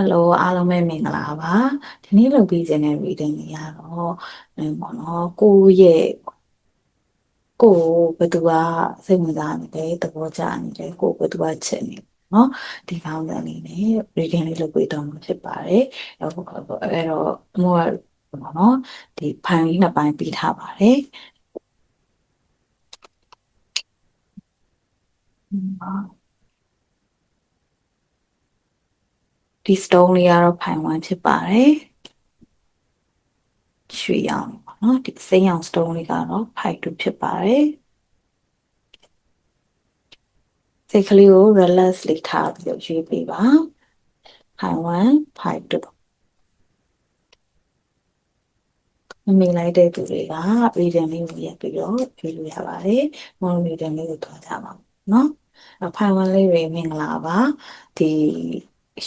Hello အားလုံးပဲမင်္ဂလာပါဒီနေ့လုပ်ပြီးခြင်းတဲ့ reading တွေကတော့အဲပေါ့နော်ကိုယ့်ရဲ့ကိုဘယ်သူကစိတ်ဝင်စားနေလဲသဘောကျနေလဲကိုဘယ်သူကချစ်နေနော်ဒီကောင်းတဲ့အနေနဲ့ reading လေးလုပ်ပြီးတော့မှာဖြစ်ပါတယ်အဲ့တော့အဲ့တော့အမေကပေါ့နော်ဒီပိုင်းလေးနှစ်ပိုင်းပြီးထားပါတယ်ဟုတ်ပါ ဒီ stone လေးကတော့ဖိုင်1ဖြစ်ပါတယ်ရွှေရောင်ပေါ့နော်ဒီစိမ်းရောင် stone လေးကတော့ဖိုင်2ဖြစ်ပါတယ်စိတ်ကလေးကို relax လေးထားပြီးတော့ရွေးပေးပါဖိုင်1ဖိုင်2မမိလိုက်တဲ့သူတွေက reading လေးကိုရက်ပြီးတော့ရွေးလို့ရပါတယ်။ mono reading လေးကိုထားကြပါနော်။ဖိုင်1လေးတွေမင်္ဂလာပါ။ဒီ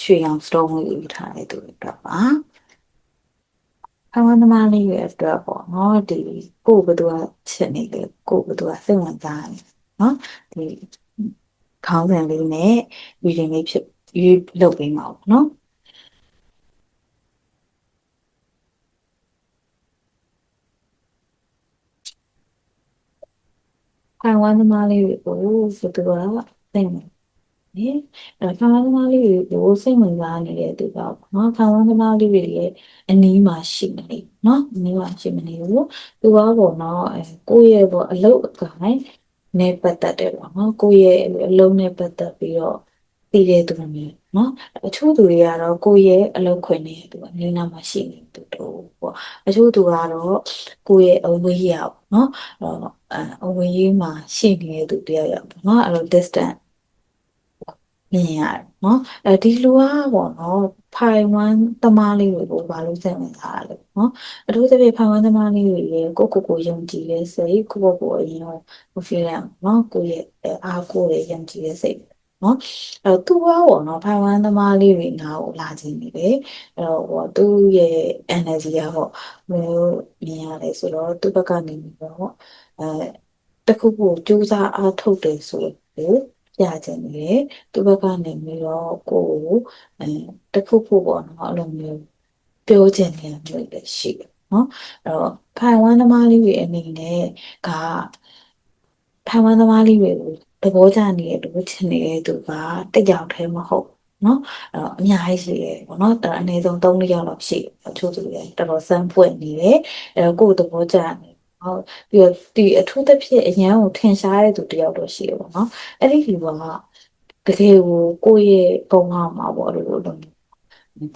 ရွှေရောင် stone လေးကိုထားတဲ့သူတွေအတွက်ပါ။ဖိုင်1သမားလေးရဲ့အတွက်ပေါ့နော်ဒီကိုယ်ဘယ်သူကချစ်နေလဲကိုယ်ဘယ်သူကစိတ်ဝင်စားနေနော်ဒီခေါင်းစဉ်လေးနဲ့ reading လေးဖြစ်ရွေးလုပ်ပေးမှာပေါ့နော်။ခိုင်ဝမ်းသမားလေးတွေကိုဘယ်သူကသိနေ လေအဲခံဝမ်းသမားလေးတွေကိုစိတ်ဝင်စားနေတဲ့သူကပေါ့နော်ခံဝမ်းသမားလေးတွေရဲ့အနီးမှာရှိနေလေနော်အနီးမှာရှိမနေဘူးသူကပေါ့နော်အဲကိုယ့်ရဲ့ပေါ့အလုပ်အကိုင်နဲ့ပတ်သက်တယ်ပေါ့နော်ကိုယ့်ရဲ့အလုပ်နဲ့ပတ်သက်ပြီးတော့တည်တဲ့သူမျိုးနော်အချို့သူတွေကတော့ကိုယ့်ရဲ့အလုပ်ခွင်နဲ့သူအနည်းနာမှာရှိနေသူတို့ပေါ့အချို့သူကတော့ကိုယ့်ရဲ့အဝေးရပေါ့နော်အဲအဝေးမှာရှိနေတဲ့သူတယောက်ယောက်ပေါ့နော်အဲ့လို distance မြင်ရတယ်နော်အဲဒီလူကပေါ့နော်ဖိုင်ဝမ်သမားလေးတွေကိုဘာလို့စိတ်ဝင်စားရလဲနော်အထူးသဖြင့်ဖိုင်ဝမ်သမားလေးတွေရဲ့ကိုကိုကိုယုံကြည်တဲ့စိတ်ကိုကိုကိုအရင်က feel ရနော်ကိုရဲ့အားကိုရဲ့ယုံကြည်တဲ့စိတ်နော်အဲ့တော့သူကပေါ့နော်ဖိုင်ဝမ်သမားလေးတွေငါ့ကိုလာခြင်းနေတယ်အဲ့တော့ဟောသူ့ရဲ့ energy ကပေါ့ဘယ်လိုမြင်ရလဲဆိုတော့သူ့ဘက်ကနေပြီးတော့အဲတခုခုစူးစမ်းအားထုတ်တယ်ဆိုလို့ ပြခြင်းနေတယ်သူ့ဘက်ကနေပြီးတော့ကိုယ်အဲတခုခုပေါ့နော်အဲ့လိုမျိုးပြောခြင်းနေမျိုးလည်းရှိတယ်နော်အဲ့တော့ဖိုင်ဝမ်သမားလေးတွေအနေနဲ့ကဖိုင်ဝမ်သမားလေးတွေကိုသဘောကျနေတဲ့လူချင်နေတဲ့သူကတစ်ယောက်တည်းမဟုတ်နော်အဲ့တော့အများကြီးရှိတယ်ပေါ့နော်အနည်းဆုံး3ယောက်လောက်ရှိတယ်အချို့သူတွေတော်တော်စမ်းပွင့်နေတယ်အဲ့တော့ကိုယ်သဘောကျနေ ဟုတ်ပြီးတော့ဒီအထူးသဖြင့်အရန်ကိုထင်ရှားတဲ့သူတယောက်တော့ရှိရပါတော့အဲ့ဒီလူကတကယ်ကိုကိုယ့်ရဲ့ဘုံမှာပေါ့လို့လို့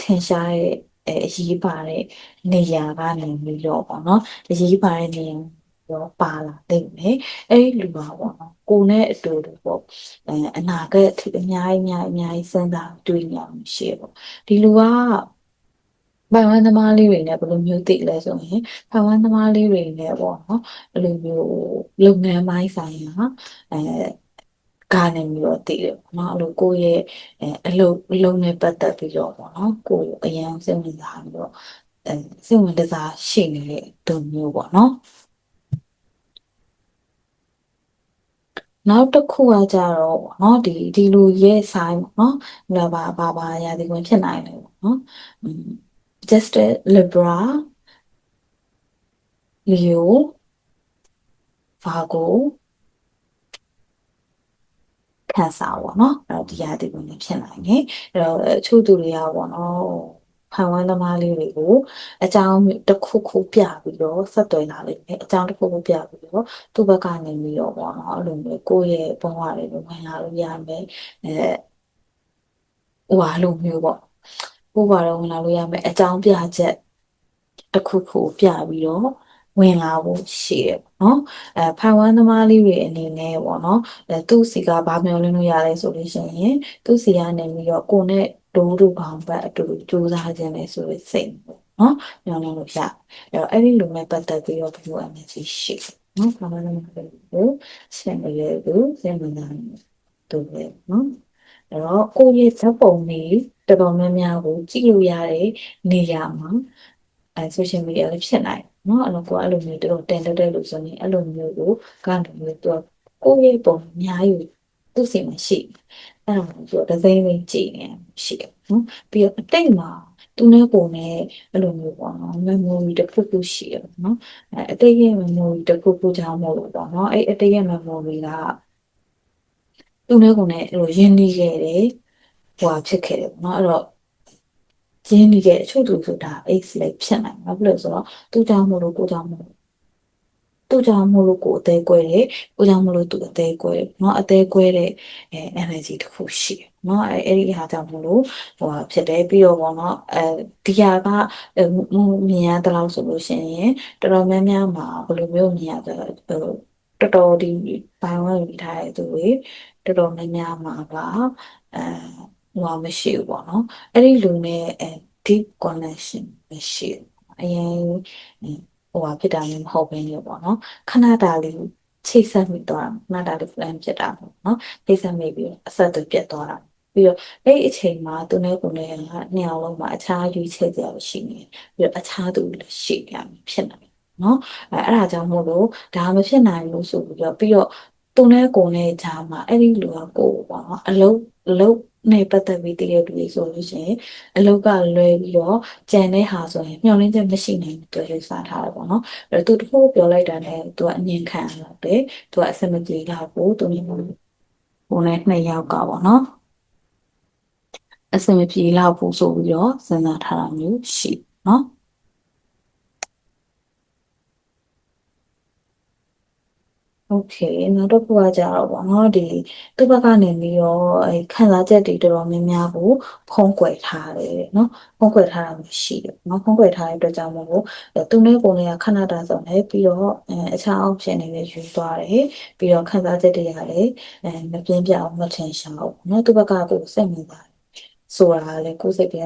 ထင်ရှားတဲ့အဲအရေးပါတဲ့နေရာကနေပြီးတော့ပေါ့နော်အရေးပါတဲ့နေရာရောပါလာသိမယ်အဲ့ဒီလူပါပေါ့နော်ကိုနဲ့အတူတူပေါ့အဲအနာဂတ်အထိအများကြီးအများကြီးအများကြီးစဉ်းစားတွေးနေအောင်ရှိရပေါ့ဒီလူက ပိုင်ဝမ်သမားလေးတွေနဲ့ဘယ်လိုမျိုးသိလဲဆိုရင်ပိုင်ဝမ်သမားလေးတွေနဲ့ပေါ့နော်ဘယ်လိုမျိုးလုပ်ငန်းပိုင်းဆိုင်ရာအဲကနေပြီးတော့သိတယ်ပေါ့နော်အဲ့လိုကိုယ့်ရဲ့အလုပ်အလုပ်နဲ့ပတ်သက်ပြီးတော့ပေါ့နော်ကိုယ်အရင်စိတ်ဝင်စားပြီးတော့အဲစိတ်ဝင်စားရှိနေတဲ့သူမျိုးပေါ့နော်နောက်တစ်ခုကကြတော့ပေါ့နော်ဒီဒီလိုရဲ့ sign ပေါ့နော်ဘာဘာဘာရာသီဝင်ဖြစ်နိုင်တယ်ပေါ့နော် Justice Libra Leo Virgo ခံစားပေါ့နော်အဲ့တော့ဒီရာသီဝင်ဖြစ်နိုင်တယ်အဲ့တော့အချို့သူတွေကပေါ့နော်ဖန်ဝန်းသမားလေးတွေကိုအကြောင်းတစ်ခုခုပြပြီးတော့ဆက်သွယ်လာလိမ့်မယ်အကြောင်းတစ်ခုခုပြပြီးတော့သူ့ဘက်ကနေပြီးတော့ပေါ့နော်အဲ့လိုမျိုးကိုယ့်ရဲ့ဘဝတွေကိုဝင်လာလို့ရမယ်အဲဟိုဟာလိုမျိုးပေါ့ ကိုယ့်ဘာတော့ဝင်လာလို့ရမယ်အကြောင်းပြချက်တစ်ခုခုပြပြီးတော့ဝင်လာဖို့ရှိတယ်ပေါ့နော်အဲဖိုင်ဝမ်သမားလေးတွေအနေနဲ့ပေါ့နော်အဲသူ့စီကဘာမျောလင်းလို့ရလဲဆိုလို့ရှိရင်သူ့စီကနေပြီးတော့ကိုနဲ့ဒိုးတို့ဘောင်ဘက်အတူတူစူးစမ်းခြင်းလေဆိုရစိတ်ပေါ့နော်မျောလင်းလို့ရအဲတော့အဲ့ဒီလူနဲ့ပတ်သက်ပြီးတော့ဘယ်လို energy ရှိနော်ဖိုင်ဝမ်သမားတွေကိုဆင်ရည်ကိုဆင်မနာတူပဲနော်အဲ့တော့ကိုယ့်ရဲ့ဇက်ပုံတွေ တော်တော်များများကိုကြည့်လို့ရတဲ့နေရာမှာအဲ social media လည်းဖြစ်နိုင်เนาะအဲ့လိုကိုအဲ့လိုမျိုးတို့တင်တက်တဲ့လို့ဆိုရင်အဲ့လိုမျိုးကိုကနေမျိုးသူကိုယ့်ရဲ့ပုံအများကြီးသူ့စီမှာရှိအဲ့လိုမျိုးသူဒီဇိုင်းလေးကြည့်နေရှိတယ် နော်ပြီးတော့အတိတ်မှာသူနဲ့ကိုယ်နဲ့အဲ့လိုမျိုးပေါ့နော် memory တစ်ခုခုရှိရပေါ့နော်အဲအတိတ်ရဲ့ memory တစ်ခုခုကြောင့်မို့လို့ပေါ့နော်အဲ့အတိတ်ရဲ့ memory ကသူနဲ့ကိုယ်နဲ့အဲ့လိုရင်းနှီးခဲ့တယ် ဟိုဟာဖြစ်ခဲ့တယ်ပေါ့နော်အဲ့တော့ရင်းနှီးခဲ့အချို့သူဆိုတာ X လည်းဖြစ်နိုင်တယ်ဘာဖြစ်လို့လဲဆိုတော့သူကြောင့်မို့လို့ကိုကြောင့်မို့လို့သူကြောင့်မို့လို့ကိုအသေးကွဲတယ်ကိုကြောင့်မို့လို့သူအသေးကွဲတယ်เนาะအသေးကွဲတဲ့အဲ energy တစ်ခုရှိတယ်เนาะအဲအဲ့ဒီဟာကြောင့်မို့လို့ဟိုဖြစ်တယ်ပြီးတော့ပေါ့เนาะအဲဒီဟာကမြင်ရတဲ့လောက်ဆိုလို့ရှိရင်တော်တော်များများမှာဘယ်လိုမျိုးမြင်ရတဲ့ဟိုတော်တော်ဒီဘိုင်ဝဲမိထားတဲ့သူတွေတော်တော်များများမှာကအဲ ဟိုမရှိဘူးပေါ့နော်အဲ့ဒီလူနဲ့အဲ deep connection မရှိဘူးအရင်ဟိုဟာဖြစ်တာမျိုးမဟုတ်ဘဲနေပေါ့နော်ခဏတာလေးချိတ်ဆက်မိသွားတာခဏတာလေး plan ဖြစ်တာပေါ့နော်ချိတ်ဆက်မိပြီးအဆက်အသွယ်ပြတ်သွားတာပြီးတော့အဲ့အချိန်မှာသူနဲ့ကိုနဲ့ကနှစ်ယောက်လုံးမှာအခြားရွေးချယ်ကြရရှိနေပြီးတော့အခြားသူလည်းရှိကြဖြစ်နေနော်အဲအဲ့ဒါကြောင့်မို့လို့ဒါမဖြစ်နိုင်လို့ဆိုပြီးတော့ပြီးတော့ သူနဲ့ကိုနဲ့ကြားမှာအဲ့ဒီလူကကိုပေါ့နော်အလုံးအလုံးနဲ့ပတ်သက်ပြီးတည်ရတူဆိုလို့ရှိရင်အလောက်ကလွဲပြီးတော့ကြံတဲ့ဟာဆိုရင်မျောလင်းချက်မရှိနိုင်ဘူးတွေ့ရစားထားတယ်ပေါ့နော်အဲ့တော့သူတခုပြောလိုက်တာနဲ့သူကအငင်ခံရတော့တယ်သူကအစမပြေတော့ဘူးသူနေပုံနဲ့နှစ်ယောက်ကပေါ့နော်အစမပြေတော့ဘူးဆိုပြီးတော့စဉ်းစားထားတာမျိုးရှိနော် โอเคနောက်တစ်ခုကကြတော့ပေါ့နော်ဒီသူ့ဘက်ကနေပြီးတော့အဲခံစားချက်တွေတော်တော်များများကိုဖုံးကွယ်ထားတယ်เนาะဖုံးကွယ်ထားတာမျိုးရှိတယ်เนาะဖုံးကွယ်ထားတဲ့အတွက်ကြောင့်မို့လို့သူနဲ့ကိုယ်နဲ့ကခဏတာဆုံးတယ်ပြီးတော့အဲအခြား option တွေလည်းယူသွားတယ်ပြီးတော့ခံစားချက်တွေကလည်းအဲမပြင်းပြအောင်မထင်ရှားဘူးเนาะသူ့ဘက်ကကိုယ်စိတ်ဝင်ပါတယ် ဆိုတာလည်းကိုယ်စိတ်က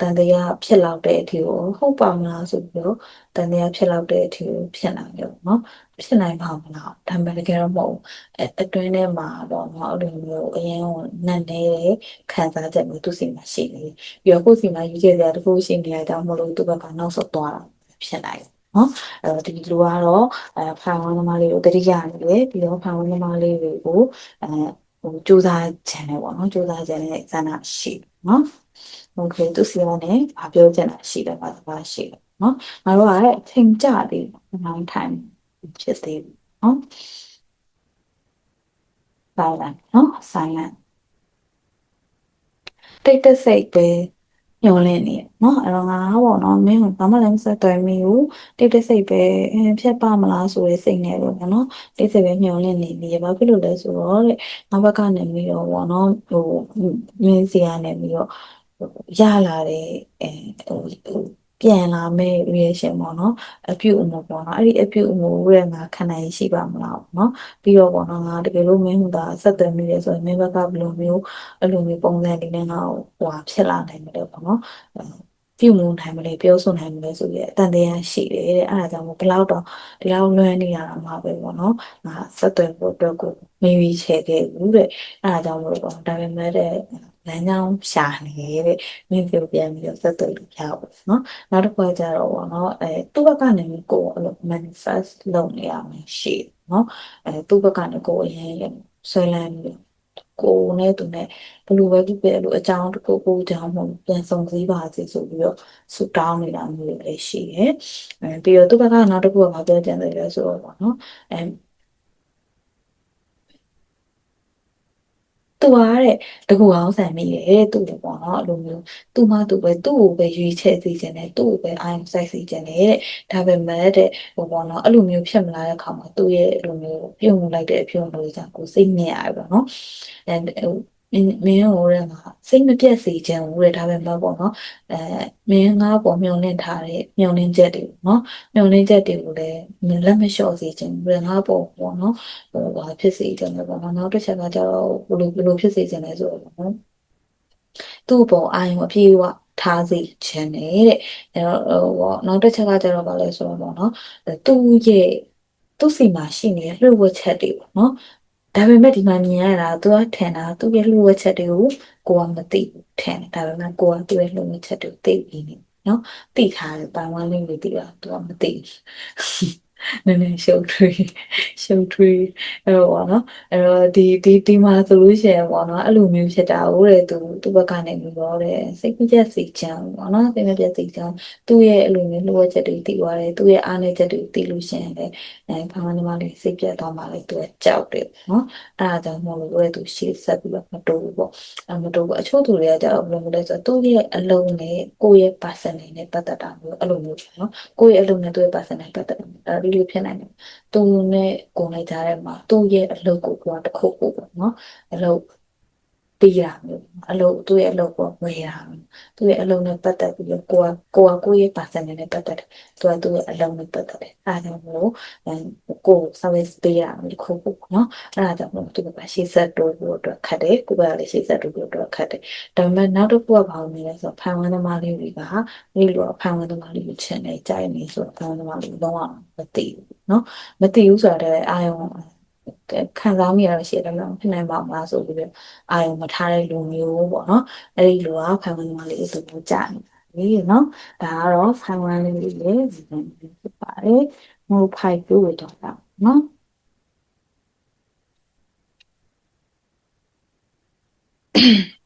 တန်တရားဖြစ်လောက်တဲ့အထိကိုဟုတ်ပါမလားဆိုပြီးတော့တန်တရားဖြစ်လောက်တဲ့အထိကိုဖြစ်နိုင်တယ်ပေါ့နော်ဖြစ်နိုင်ပါမလားဒါပေမဲ့တကယ်တော့မဟုတ်အတွင်းထဲမှာတော့เนาะအဲ့လိုမျိုးအရင်ကနတ်နေတဲ့ခံစားချက်မျိုးသူစီမှာရှိနေပြီးတော့ကိုယ်စီမှာယူခဲ့ကြတခုရှိနေတဲ့အကြောင်းမလို့သူ့ဘက်ကနောက်ဆုတ်သွားတာဖြစ်နိုင်တယ်နော်အဲ့ဒီလူကတော့အဲဖန်ဝန်းသမားလေးကိုတတိယနေတယ်ပြီးတော့ဖန်ဝန်းသမားလေးတွေကိုအဲဟိုစူးစမ်းချင်တယ်ပေါ့နော်စူးစမ်းချင်တဲ့ဆန္ဒရှိ နော်โอเคသူစီကနေဘာပြောချင်တာရှိတယ်ဘာသာရှိတယ်နော်ငါတို့ကလည်းအချိန်ကြသေးတယ် long time ဖြစ်သေးတယ်နော် silent နော် silent တိတ်တဆိတ်ပဲ ညှော်လင့်နေเนาะအဲ့တော့ငါပေါ့နော်မင်းဘာမှလည်းမဆက်သွယ်မိဘူးတိတ်တဆိတ်ပဲဖြတ်ပါမလားဆိုတဲ့စိတ်နဲ့ပေါ့နော်တိတ်ဆိတ်ပဲညှော်လင့်နေနေဘာဖြစ်လို့လဲဆိုတော့တဲ့ငါဘက်ကနေပြီးတော့ပေါ့နော်ဟိုမင်းစီကနေပြီးတော့ရလာတဲ့အဲဟို ပြန်လာမဲ့ reaction ပေါ့နော်အပြုအမူပေါ့နော်အဲ့ဒီအပြုအမူရဲ့ငါခံနိုင်ရှိပါမလားပေါ့နော်ပြီးတော့ပေါ့နော်ငါတကယ်လို့မင်းဟိုဒါဆက်သွယ်မိတယ်ဆိုရင်မင်းဘက်ကဘယ်လိုမျိုးအဲ့လိုမျိုးပုံစံတွေနဲ့ငါ့ဟိုဖြစ်လာနိုင်တယ်ပေါ့နော်ပြုမှုနိုင်မလဲပြောဆိုနိုင်မလဲဆိုပြီးအတန်တရားရှိတယ်တဲ့အဲ့ဒါကြောင့်မို့ဘလောက်တော့ဒီလောက်လွှမ်းနေရတာမှာပဲပေါ့နော်ငါဆက်သွယ်ဖို့အတွက်ကိုမရွေးချယ်ခဲ့ဘူးတဲ့အဲ့ဒါကြောင့်မို့ပေါ့ဒါပေမဲ့တဲ့ လမ်းကြောင်းရှာနေတဲ့မင်းပြောပြန်ပြီးတော့ဆက်သွယ်လို့ရအောင်နော်နောက်တစ်ခါကျတော့ပေါ့နော်အဲသူ့ဘက်ကနေကိုယ်အဲ့လို manifest လုပ်နေရမယ်ရှိနော်အဲသူ့ဘက်ကနေကိုယ်အရင်ဆွဲလန်းပြီးကိုယ်နဲ့သူနဲ့ဘလို့ပဲဖြစ်ဖြစ်အဲ့လိုအကြောင်းတစ်ခုခုကြောင့်မို့ပြန်ဆောင်စည်းပါစေဆိုပြီးတော့ဆူတောင်းနေတာမျိုးတွေလည်းရှိတယ်အဲပြီးတော့သူ့ဘက်ကနောက်တစ်ခုကမပြောကြတယ်လဲဆိုတော့ပေါ့နော်အဲ သူကတဲ့တကူအောင်ဆန်မိတယ်တဲ့သူ့ပေါ့နော်အဲ့လိုမျိုးသူ့မသူ့ပဲသူ့ကိုပဲရွေးချယ်စီခြင်းနဲ့သူ့ကိုပဲအာရုံစိုက်စီခြင်းနဲ့တဲ့ဒါပေမဲ့တဲ့ဟိုပေါ့နော်အဲ့လိုမျိုးဖြစ်မလာတဲ့အခါမှာသူ့ရဲ့အဲ့လိုမျိုးပြုံးလိုက်တဲ့အပြုံးလို့ကြောင့်ကိုစိတ်ညစ်ရတယ်ပေါ့နော်အဲဟို မင်းမင်းဟိုတဲ့မှာစိတ်မပြတ်စေချင်ဘူးတဲ့ဒါပဲမဟုတ်ပေါ့နော်အဲမင်းငါ့ပေါ်မျောလင့်ထားတဲ့မျောလင့်ချက်တွေနော်မျောလင့်ချက်တွေကိုလည်းလက်မလျှော့စေချင်ဘူးငါ့ပေါ်ပေါ့နော်ဟိုဘာဖြစ်စေချင်လဲပေါ့နော်နောက်တစ်ချက်ကကျတော့ဘယ်လိုဘယ်လိုဖြစ်စေချင်လဲဆိုတော့နော်သူ့ပေါ်အာရုံအပြည့်အဝထားစေချင်တယ်တဲ့အဲတော့ဟိုနောက်တစ်ချက်ကကျတော့ဗာလဲဆိုတော့ပေါ့နော်သူ့ရဲ့သူ့စီမှာရှိနေတဲ့လှုပ်ဝက်ချက်တွေပေါ့နော် ဒါပေမဲ့ဒီမှာမြင်ရတာသူကထင်တာသူ့ရဲ့လှုပ်ဝက်ချက်တွေကိုကိုကမသိဘူးထင်တယ်ဒါပေမဲ့ကိုကသူ့ရဲ့လှုပ်ဝက်ချက်တွေကိုသိပြီးနေနော်သိထားတယ်ပန်ဝမ်းလေးတွေသိတာသူကမသိဘူး နည်းနည်းရှုပ်ထွေးရှရှုပ်ထွေးအဲ့တော့ပေါ့နော်အဲ့တော့ဒီဒီဒီမှာဆိုလို့ရှိရင်ပေါ့နော်အဲ့လိုမျိုးဖြစ်တာဟုတ်တယ်သူသူ့ဘက်ကနေပြီးတော့တဲ့စိတ်ပြည့်စိတ်ချမ်းပေါ့နော်စိတ်မပြည့်စိတ်ချမ်းသူ့ရဲ့အဲ့လိုမျိုးလိုအပ်ချက်တွေသိသွားတယ်သူ့ရဲ့အားနည်းချက်တွေသိလို့ရှိရင်လည်းအဲဘာမှမလေးစိတ်ပြတ်သွားမှလည်းသူကကြောက်တယ်နော်အဲ့ဒါကြောင့်မို့လို့လည်းသူရှေ့ဆက်ပြီးတော့မတိုးဘူးပေါ့အမတိုးဘူးအချို့သူတွေကကြတော့ဘယ်လိုလဲဆိုတော့သူ့ရဲ့အလုံးနဲ့ကိုယ့်ရဲ့ person နဲ့ပတ်သက်တာမျိုးအဲ့လိုမျိုးပေါ့နော်ကိုယ့်ရဲ့အလုံးနဲ့သူ့ရဲ့ person နဲ့ပတ်သက်တာအဲ့ဒီလိုဖြစ်နိုင်တယ်သူနဲ့ကိုယ်နဲ့ကြားထဲမှာသူ့ရဲ့အလုပ်ကိုကိုယ်ကတစ်ခုခုပေါ့နော်အလုပ် ပေးတာမျိုးအလုပ်သူ့ရဲ့အလုပ်ကိုဝယ်တာသူ့ရဲ့အလုပ်နဲ့ပတ်သက်ပြီးတော့ကိုကကိုကကိုယ့်ရဲ့ person နဲ့ပတ်သက်တယ်သူကသူ့ရဲ့အလုပ်နဲ့ပတ်သက်တယ်အားကြောင့်မလို့ကို service ပေးတာမျိုးတစ်ခုခုနော်အားကြောင့်မလို့သူကရှေ့ဆက်တိုးဖို့အတွက်ခက်တယ်ကိုကလည်းရှေ့ဆက်တိုးဖို့အတွက်ခက်တယ်ဒါပေမဲ့နောက်တစ်ခုကဘာလို့လဲဆိုတော့ဖန်ဝန်းသမားလေးတွေကမိလို့ဖန်ဝန်းသမားလေးကိုချင်နေကြိုက်နေဆိုတော့ဖန်ဝန်းသမားလေးလုံးဝမသိဘူးနော်မသိဘူးဆိုတော့အာယုံ ခံစားမိရတော့ရှိတယ်လည်းဖြစ်နိုင်ပါမလားဆိုပြီးတော့အာရုံမထားတဲ့လူမျိုးပေါ့နော်အဲ့ဒီလူကခံဝန်ကလေးဆိုတော့ကြာနေပြီနော်ဒါကတော့ခံဝန်လေးလေးဖြစ်ပါတယ်ငိုဖိုက်ပြိုးတော့တာနော်嗯。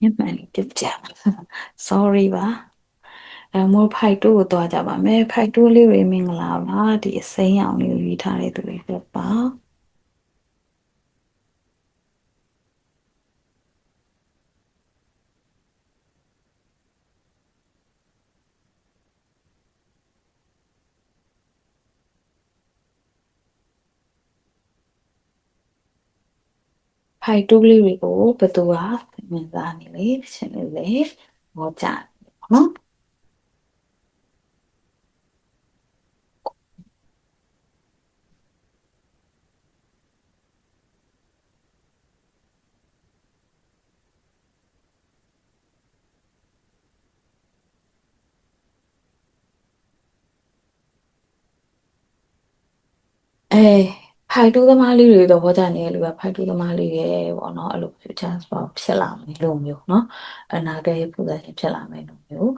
မှန်လေးပြကြ sorry ပါအဲမို့ဖိုက်တိုးကိုသွားကြပါမယ်ဖိုက်တိုးလေးတွေမင်္ဂလာပါဒီအစိမ်းအောင်လေးကိုယူထားတဲ့သူတွေပြပါဖိုက်တိုးလေးတွေကိုဘယ်သူက မြင်စားနေလဲ တစ်ချက်လေးလေဟောကြနော်အဲဖိုက်တိုးသမားလေးတွေတော့ဟောကြနေတယ်လို့ပဲဖိုက်တိုးသမားလေးရဲ့ပေါ့နော်အဲ့လို future spot ဖြစ်လာမယ်လို့မျိုးเนาะအနာဂတ်ရဲ့ possession ဖြစ်လာမယ်လို့မျိုး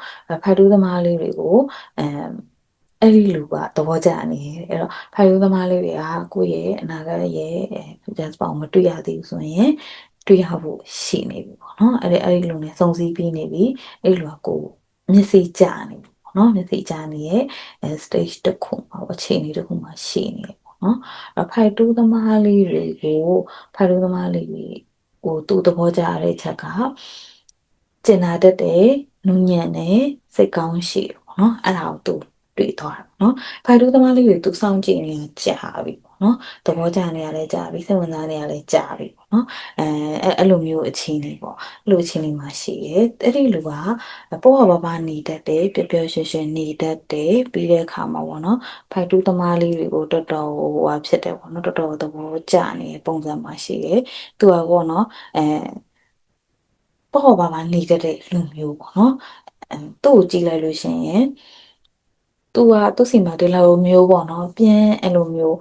ဖိုက်တိုးသမားလေးတွေကိုအဲအဲ့ဒီလူကသဘောကျနေတယ်အဲ့တော့ဖိုင်ရိုးသမားလေးတွေကကိုယ့်ရဲ့အနာဂတ်ရဲ့ future spot မတွေ့ရသေးဘူးဆိုရင်တွေ့ရဖို့ရှိနေပြီပေါ့နော်အဲ့ဒီအဲ့ဒီလူနဲ့စုံစည်းပြီးနေပြီအဲ့လူကကိုမျက်စိကျနေပြီပေါ့နော်မျက်စိကျနေရဲ့ stage တစ်ခုမှာအခြေအနေတစ်ခုမှာရှိနေတယ် နော်အဲ့ဖိုက်တိုးသမားလေးတွေကိုဖိုက်တိုးသမားလေးတွေကိုသူ့သဘောကျတဲ့ချက်ကကျင်နာတတ်တယ်နူးညံ့တယ်စိတ်ကောင်းရှိတယ်ပေါ့နော်အဲ့ဒါကိုသူတွေ့သွားတယ်နော်ဖိုက်တိုးသမားလေးတွေသူစောင့်ကြည့်နေတာကြာပြီပေါ့ နော်သဘောကျနေရလဲကြာပြီစိတ်ဝင်စားနေရလဲကြာပြီပေါ့နော်အဲအဲ့လိုမျိုးအခြေအနေပေါ့အဲ့လိုအခြေအနေမှာရှိရဲအဲ့ဒီလူကပေါ့ဟောပါပါနေတတ်တယ်ပျော်ပျော်ရွှင်ရွှင်နေတတ်တယ်ပြီးတဲ့အခါမှာပေါ့နော်ဖိုက်တူးသမားလေးတွေကိုတော်တော်ဟိုဟာဖြစ်တယ်ပေါ့နော်တော်တော်သဘောကျနေတဲ့ပုံစံမှာရှိရဲသူကပေါ့နော်အဲပေါ့ဟောပါပါနေတတ်တဲ့လူမျိုးပေါ့နော်အဲသူ့ကိုကြည့်လိုက်လို့ရှိရင်သူကသူ့စီမှာဒီလိုမျိုးပေါ့နော်ပြင်းအဲ့လိုမျိုး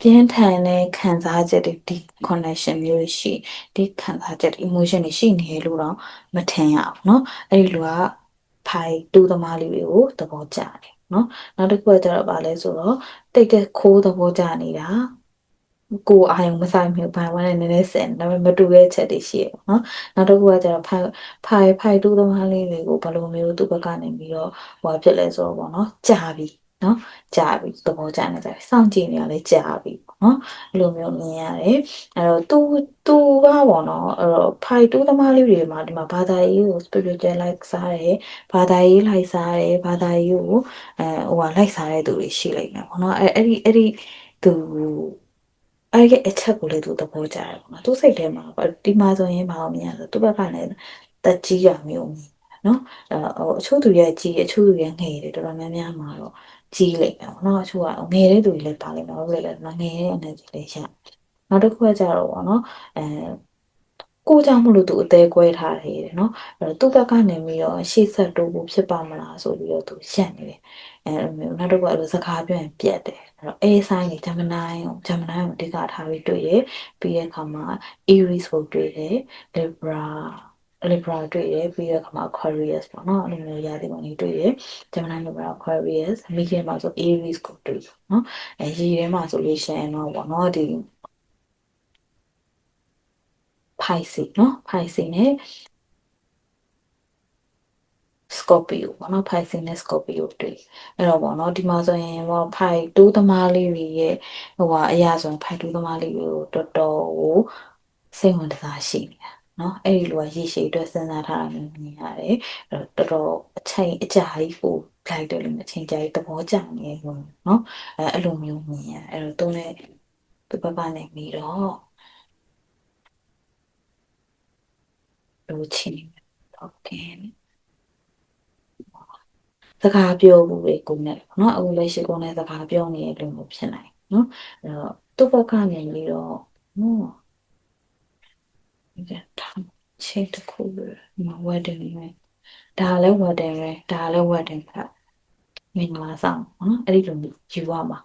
ပြင်းထန်တဲ့ခံစားချက်တွေဒီ connection မျိုးတွေရှိဒီခံစားချက် emotion တွေရှိနေလို့တော့မထင်ရဘူးเนาะအဲ့ဒီလူကဖိုင်တူးသမားလေးတွေကိုသဘောကျတယ်เนาะနောက်တစ်ခုကကျတော့ဗာလဲဆိုတော့တိတ်တဲ့ခိုးသဘောကျနေတာကိုအာယုံမဆိုင်မျိုးဘိုင်ဝမ်းနဲ့နည်းနည်းဆင်ဒါပေမဲ့မတူတဲ့ချက်တွေရှိရပေါ့နော်နောက်တစ်ခုကကျတော့ဖိုင်ဖိုင်ဖိုင်တူးသမားလေးတွေကိုဘယ်လိုမျိုးသူ့ဘက်ကနေပြီးတော့ဟိုဖြစ်လဲဆိုတော့ပေါ့နော်ကြာပြီ နော်ကြာပြီသဘောကျနေတယ်စောင့်ကြည့်နေရလဲကြာပြီပေါ့နော်အဲ့လိုမျိုးမြင်ရတယ်အဲ့တော့သူသူကပေါ့နော်အဲ့တော့ဖိုင်တူးသမားလေးတွေမှာဒီမှာဘာသာရေးကို spiritual like စားတယ်ဘာသာရေးလိုက်စားတယ်ဘာသာရေးကိုအဲဟိုဟာလိုက်စားတဲ့သူတွေရှိလိမ့်မယ်ပေါ့နော်အဲ့အဲ့ဒီအဲ့ဒီသူအဲ့ဒီအချက်ကိုလေသူသဘောကျတယ်ပေါ့နော်သူစိတ်ထဲမှာဒီမှာဆိုရင်ဘာလို့မြင်ရလဲသူဘက်ကလည်းတက်ကြီးရမျိုး နော်ဟိုအချို့သူရဲ့ကြီးအချို့သူရဲ့ငယ်တယ်တော်တော်များများမှာတော့ကြီးလိမ့်မယ်ပေါ့နော်အချို့ကငယ်တဲ့သူတွေလည်းပါလိမ့်မယ်ဟုတ်လေငယ်တဲ့ energy လေးရနောက်တစ်ခုကကြတော့ပေါ့နော်အဲကိုကြောင့်မလို့သူအသေးကွဲထားတယ်တဲ့နော်အဲ့တော့သူ့ဘက်ကနေပြီးတော့ရှေ့ဆက်တိုးဖို့ဖြစ်ပါမလားဆိုပြီးတော့သူရက်နေတယ်အဲ့လိုမျိုးနောက်တစ်ခုအဲ့လိုစကားပြောရင်ပြတ်တယ်အဲ့တော့ A sign တွေ Gemini ကို Gemini ကိုအဓိကထားပြီးတွေ့ရပြီးတဲ့အခါမှာ Aries ကိုတွေ့တယ် Libra Libra တွေ့တယ်ပြီးတော့ခမ Aquarius ပေါ့နော်အဲ့လိုမျိုးရာသီပုံတွေတွေ့တယ် Gemini Libra Aquarius မိခင်မှာဆို Aries ကိုတွေ့တယ်နော်အဲရေထဲမှာဆိုလို့ရှိရင်တော့ပေါ့နော်ဒီ Pisces နော် Pisces နဲ့ Scorpio ပေါ့နော် Pisces နဲ့ Scorpio တွေ့အဲ့တော့ပေါ့နော်ဒီမှာဆိုရင်ဟော Pi 2သမားလေးတွေရဲ့ဟိုဟာအရာဆိုရင် Pi 2သမားလေးတွေကိုတော်တော်ကိုစိတ်ဝင်စားရှိနေတာ เนาะအဲ့ဒီလိုကရေရှည်အတွက်စဉ်းစားထားတာမျိုးမြင်ရတယ်အဲ့တော့တော်တော်အချိန်အကြာကြီးကိုလိုက်တယ်လို့အချိန်ကြာကြီးသဘောကျနေလို့เนาะအဲအဲ့လိုမျိုးမြင်ရအဲ့တော့တုံးနဲ့သူဘက်ကနေပြီးတော့လိုချင်ဟုတ်တယ်စကားပြောမှုတွေကိုနဲ့เนาะအခုလက်ရှိကိုနဲ့စကားပြောနေတဲ့လူမျိုးဖြစ်နိုင်เนาะအဲ့တော့သူ့ဘက်ကနေပြီးတော့ ပြန်ထားချိန်တစ်ခုမဝတ်တယ်နဲ့ဒါလည်းဝတ်တယ်ပဲဒါလည်းဝတ်တယ်ခါမင်္ဂလာဆောင်ပေါ့နော်အဲ့ဒီလိုယူရမှာ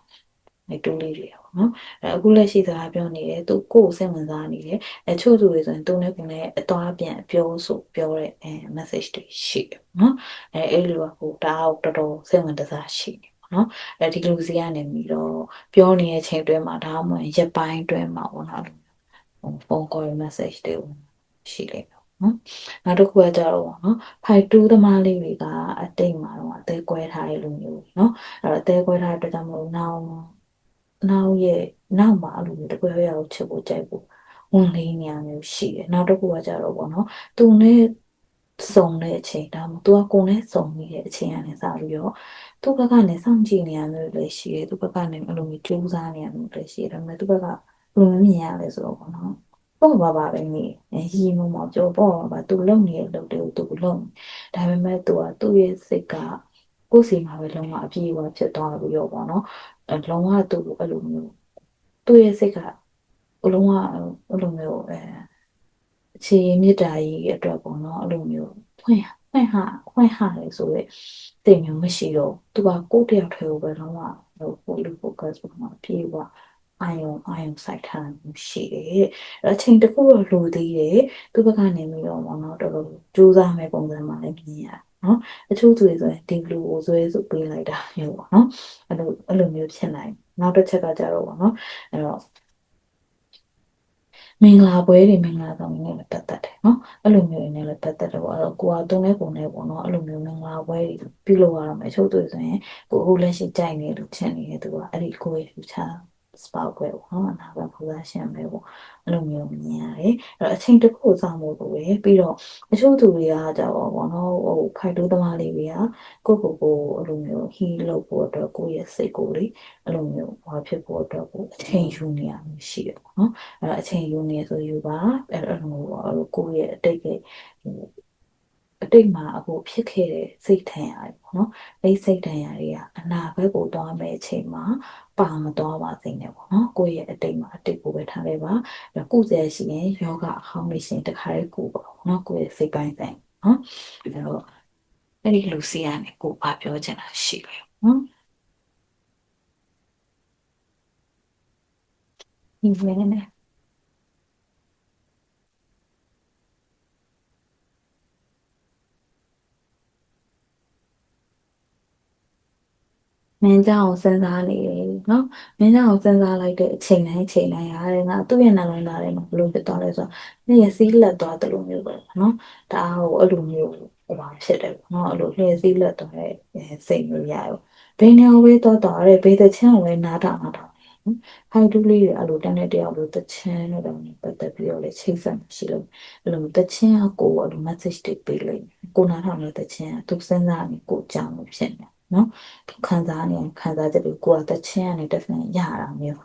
အဲ့တိုးလေးတွေပေါ့နော်အဲ့အခုလက်ရှိစကားပြောနေတယ်သူကိုယ်စိတ်ဝင်စားနေတယ်အချို့သူတွေဆိုရင်သူနဲ့ကိုယ်နဲ့အသွားပြန်ပြောဆိုပြောတဲ့အဲ message တွေရှိတယ်ပေါ့နော်အဲ့အဲ့လိုကဟိုဒါကတော်တော်စိတ်ဝင်စားရှိတယ်နော်အဲဒီလူစီကနေပြီးတော့ပြောနေတဲ့ချိန်တွင်းမှာဒါမှမဟုတ်ရက်ပိုင်းတွင်းမှာပေါ့နော် ဟိုဖုန်း call message တွေရှိလိမ့်မယ်နော်နောက်တစ်ခုကကြတော့ပေါ့နော်ဖိုက်တူးသမားလေးတွေကအတိတ်မှာတော့အသေးကွဲထားတဲ့လူမျိုးနော်အဲ့တော့အသေးကွဲထားတဲ့အတွက်ကြောင့်မလို့နောက်နောက်ရဲ့နောက်မှာအဲ့လိုမျိုးတကွဲရောက်ချစ်ဖို့ကြိုက်ဖို့ဝင်လေးနေရမျိုးရှိတယ်နောက်တစ်ခုကကြတော့ပေါ့နော်သူနဲ့စုံတဲ့အချိန်ဒါမှမဟုတ်သူကကိုယ်နဲ့စုံနေတဲ့အချိန်ကနေစပြီးတော့သူ့ဘက်ကနေစောင့်ကြည့်နေရမျိုးလည်းရှိတယ်သူ့ဘက်ကနေအဲ့လိုမျိုးကြိုးစားနေရမျိုးလည်းရှိတယ်ဒါပေမဲ့သူ့ဘက်က ဘယ်လိုမြင်ရလဲဆိုတော့ပေါ့နော်ပေါ့ပါပါပဲနေရီမမောပြောပေါ့ပါသူလုံနေတဲ့လုပ်တယ်သူလုံဒါပေမဲ့သူကသူ့ရဲ့စိတ်ကကိုယ်စီမှာပဲလုံးဝအပြည့်အဝဖြစ်သွားပြီးတော့ပေါ့နော်လုံးဝသူ့အဲ့လိုမျိုးသူ့ရဲ့စိတ်ကလုံးဝအဲ့လိုမျိုးအဲအခြေမေတ္တာကြီးအတွက်ပေါ့နော်အဲ့လိုမျိုးဖွင့်ဖွင့်ဟာဖွင့်ဟာလေဆိုရဲတိတ်မျိုးမရှိတော့သူကကိုယ့်တယောက်တည်းကိုပဲလုံးဝဟိုပို့လို့ focus ပေါ့နော်ပြေးသွားအာ ယုံအာယုံစိုက်ထားမှုရှိတယ်။အချိန်တစ်ခုတော့လိုသေးတယ်။သူ့ဘက်ကနေပြီးတော့ပေါ့နော်တော်တော်ကြိုးစားမဲ့ပုံစံမှလည်းမြင်ရနော်။အချို့သူတွေဆိုရင်ဒီဘလူးကိုဆွဲဆိုပေးလိုက်တာမျိုးပေါ့နော်။အဲ့လိုအဲ့လိုမျိုးဖြစ်နိုင်။နောက်တစ်ချက်ကကြတော့ပေါ့နော်။အဲ့တော့မင်္ဂလာပွဲတွေမင်္ဂလာဆောင်တွေနဲ့လည်းပတ်သက်တယ်နော်အဲ့လိုမျိုးတွေနဲ့လည်းပတ်သက်တယ်ပေါ့အဲ့တော့ကိုကတုံးနဲ့ပုံနဲ့ပေါ့နော်အဲ့လိုမျိုးမင်္ဂလာပွဲတွေပြုလုပ်ရတော့မယ်ချို့တွေဆိုရင်ကိုအခုလက်ရှိကြိုက်နေလို့ချင်နေတယ်သူကအဲ့ဒီကိုရဲ့ future စပောက်ပဲပေါ့နော်အနာကပူဇာရှင်ပဲပေါ့အဲ့လိုမျိုးမြင်ရတယ်အဲ့တော့အချိန်တစ်ခုစောင့်ဖို့လိုတယ်ပြီးတော့အချို့သူတွေကကြတော့ပေါ့နော်ဟိုဖိုက်တိုးသမားလေးတွေကကိုကိုကိုအဲ့လိုမျိုးဟီးလုပ်ဖို့အတွက်ကိုယ့်ရဲ့စိတ်ကိုလေအဲ့လိုမျိုးဘာဖြစ်ဖို့အတွက်ကိုအချိန်ယူနေရမျိုးရှိတယ်ပေါ့နော်အဲ့တော့အချိန်ယူနေဆိုယူပါအဲ့လိုမျိုးကိုယ့်ရဲ့အတိတ်ကဟို အတိတ်မှာအခုဖြစ်ခဲ့တဲ့စိတ်ထန်ရတယ်ပေါ့နော်အဲ့စိတ်ထန်ရတွေကအနာဘက်ကိုသွားမဲ့အချိန်မှာပါမသွားပါစေနဲ့ပေါ့နော်ကိုယ့်ရဲ့အတိတ်မှာအတိတ်ကိုပဲထားလိုက်ပါကုစရရှိရင်ယောဂအဟောင်းနေရှင်တခါလေးကိုပေါ့နော်ကိုယ့်ရဲ့စိတ်ပိုင်းဆိုင်နော်အဲ့တော့အဲ့ဒီလူစီကနေကိုဘာပြောချင်တာရှိလဲနော်ဒီမဲ့နဲ့ မင်းကြောင့်စဉ်းစားနေတယ်နော်မင်းကြောင့်စဉ်းစားလိုက်တဲ့အချိန်တိုင်းအချိန်တိုင်းရတယ်ငါသူ့ရဲ့နှလုံးသားထဲမှာဘလို့ဖြစ်သွားလဲဆိုတော့လျှက်စီးလက်သွားတယ်လို့မျိုးပဲနော်ဒါဟိုအဲ့လိုမျိုးဟိုပါဖြစ်တယ်ပေါ့နော်အဲ့လိုလျှက်စီးလက်သွားတဲ့စိတ်မျိုးရရောဘယ်နေရာဝေးတော့တော့တဲ့ဘေးတဲ့ချင်းကိုလည်းနားထောင်နားထောင်ဟိုက်တူးလေးတွေအဲ့လိုတန်းတဲ့တယောက်လိုတချင်းနဲ့တော့ပတ်သက်ပြီးတော့လေချိတ်ဆက်ရှိလို့အဲ့လိုတချင်းကကိုအဲ့လို message တွေပေးလိုက်ကိုနားထောင်တဲ့တချင်းကသူစဉ်းစားနေကိုကြောင်လို့ဖြစ်နေ နော်ခံစားနေခံစားချက်တွေကိုကတချင်းကနေတစ်ဆင့်ရတာမျိုး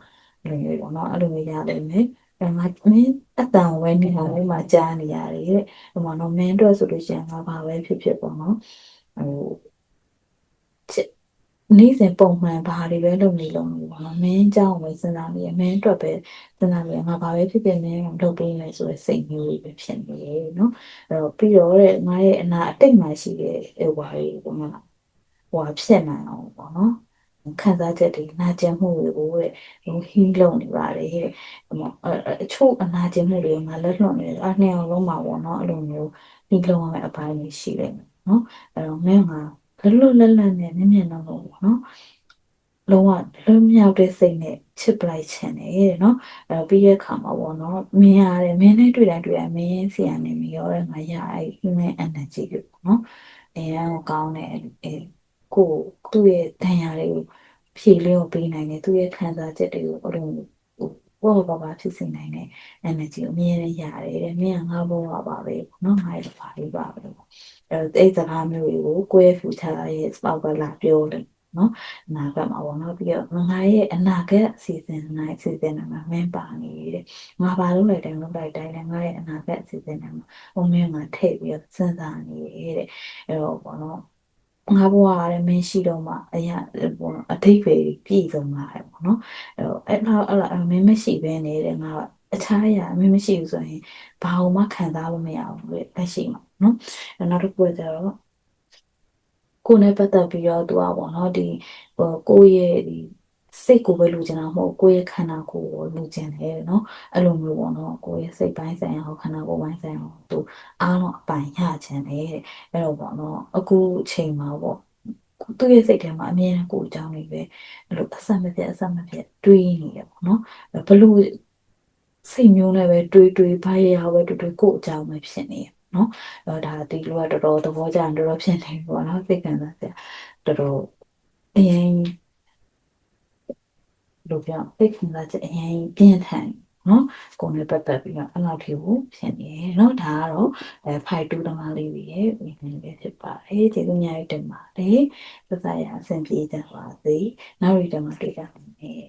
လိုမျိုးပေါ့နော်အဲ့လိုမျိုးရလိမ့်မယ်အဲ့မှာမင်းအတန်ဝဲနေတာလေးမှကြားနေရတယ်တဲ့ဟိုမှာတော့မင်းအတွက်ဆိုလို့ရှိရင်ငါဘာပဲဖြစ်ဖြစ်ပေါ့နော်ဟိုချက်နေ့စဉ်ပုံမှန်ဘာတွေပဲလုပ်နေလုံးလို့ပေါ့နော်မင်းအကြောင်းပဲစဉ်းစားမိရမင်းအတွက်ပဲစဉ်းစားမိရငါဘာပဲဖြစ်ဖြစ်မင်းလုပ်ပေးမယ်ဆိုတဲ့စိတ်မျိုးတွေပဲဖြစ်နေရယ်နော်အဲ့တော့ပြီးတော့တဲ့ငါရဲ့အနာအတိတ်မှရှိတဲ့ဟိုဟာတွေပေါ့နော် ဟိုဖြစ်နိုင်အောင်ပေါ့နော်ခံစားချက်တွေနာကျင်မှုတွေကိုတဲ့ဟိုဟင်းလုံးနေပါတယ်တဲ့ဟိုအချို့အနာကျင်မှုတွေကငါလက်လွတ်နေတယ်အနှစ်အောင်လုံးမှာပေါ့နော်အဲ့လိုမျိုးဒီလုံးရမယ့်အပိုင်းတွေရှိတယ်နော်အဲ့တော့မင်းကလွတ်လွတ်လပ်လပ်နဲ့မြင်မြင်တော့ပေါ့နော်လုံးဝလွတ်မြောက်တဲ့စိတ်နဲ့ချစ်ပလိုက်ခြင်းနဲ့တဲ့နော်အဲပြီးတဲ့အခါမှာပေါ့နော်မင်းရတယ်မင်းနဲ့တွေ့တိုင်းတွေ့တိုင်းမင်းစီရနေမရောတဲ့ငါရအဲ human energy ကိုပေါ့နော်အဲအကိုကောင်းတဲ့အဲ ကိုသူ့ရဲ့တန်ရာတွေကိုဖြည့်လျော့ပေးနိုင်တယ်သူ့ရဲ့ခံစားချက်တွေကိုအဲ့လိုဘောဘာဘာဖြစ်စေနိုင်တဲ့ energy ကိုအမြဲတမ်းရတယ်တဲ့မင်းကငါဘောပါပါပဲပေါ့နော်ငါရဲ့ဘာလေးပါပဲပေါ့အဲအဲ့စကားမျိုးတွေကိုကိုယ့်ရဲ့ future ရဲ့ spark ကလာပြောတယ်နော်အနာဂတ်မှာပေါ့နော်ပြီးတော့ငါရဲ့အနာဂတ်အစီအစဉ်နိုင်အစီအစဉ်တွေမှာမင်းပါနေတယ်ငါဘာလုပ်လိုက်တယ်လုပ်လိုက်တိုင်းလည်းငါရဲ့အနာဂတ်အစီအစဉ်တွေမှာဟိုမင်းကထည့်ပြီးတော့စဉ်းစားနေတယ်တဲ့အဲ့တော့ပေါ့နော် ငါဘဝရမင်းရှိတော့မှအရာပေါ့နော်အထိပ္ပယ်ပြည့်စုံလာတယ်ပေါ့နော်အဲ့တော့အဲ့တော့အဲ့မင်းမရှိဘဲနေတဲ့ငါအခြားအရာမင်းမရှိဘူးဆိုရင်ဘာမှခံစားလို့မရဘူးလေလက်ရှိမှာနော်နောက်တစ်ခုကကျတော့ကိုယ်နဲ့ပတ်သက်ပြီးတော့သူကပေါ့နော်ဒီဟိုကိုယ့်ရဲ့ဒီ စိတ်ကိုပဲလူချင်တာမဟုတ်ကိုယ့်ရဲ့ခန္ဓာကိုယ်ကိုလူချင်တယ်เนาะအဲ့လိုမျိုးပေါ့နော်ကိုယ့်ရဲ့စိတ်ပိုင်းဆိုင်ရာဟောခန္ဓာကိုယ်ပိုင်းဆိုင်ရာသူအားလုံးအပိုင်ရချင်တယ်တဲ့အဲ့တော့ပေါ့နော်အခုအချိန်မှာပေါ့သူ့ရဲ့စိတ်ထဲမှာအမြဲတမ်းကိုယ်အကြောင်းတွေပဲအဲ့လိုအဆက်မပြတ်အဆက်မပြတ်တွေးနေရပေါ့နော်ဘလို့စိတ်မျိုးနဲ့ပဲတွေးတွေးဘာရရပဲတွေးတွေးကိုယ်အကြောင်းပဲဖြစ်နေရနော်အဲ့ဒါဒီလိုကတော်တော်သဘောကျရင်တော်တော်ဖြစ်နေပြီပေါ့နော်စိတ်ကံစားစရာတော်တော်အရင် လို့ပြောစိတ်ကံစားချက်အရင်ပြင်းထန်နော်ကိုယ်နဲ့ပတ်သက်ပြီးတော့အဲ့လောက်ထိကိုဖြစ်နေရเนาะဒါကတော့အဲ5 2တမလေးတွေရဲ့ဝင်နေပဲဖြစ်ပါတယ်ကျေးဇူးများတင်ပါတယ်သက်သာရအဆင်ပြေကြပါစေနောက်ရီတမတွေ့ကြပါမယ်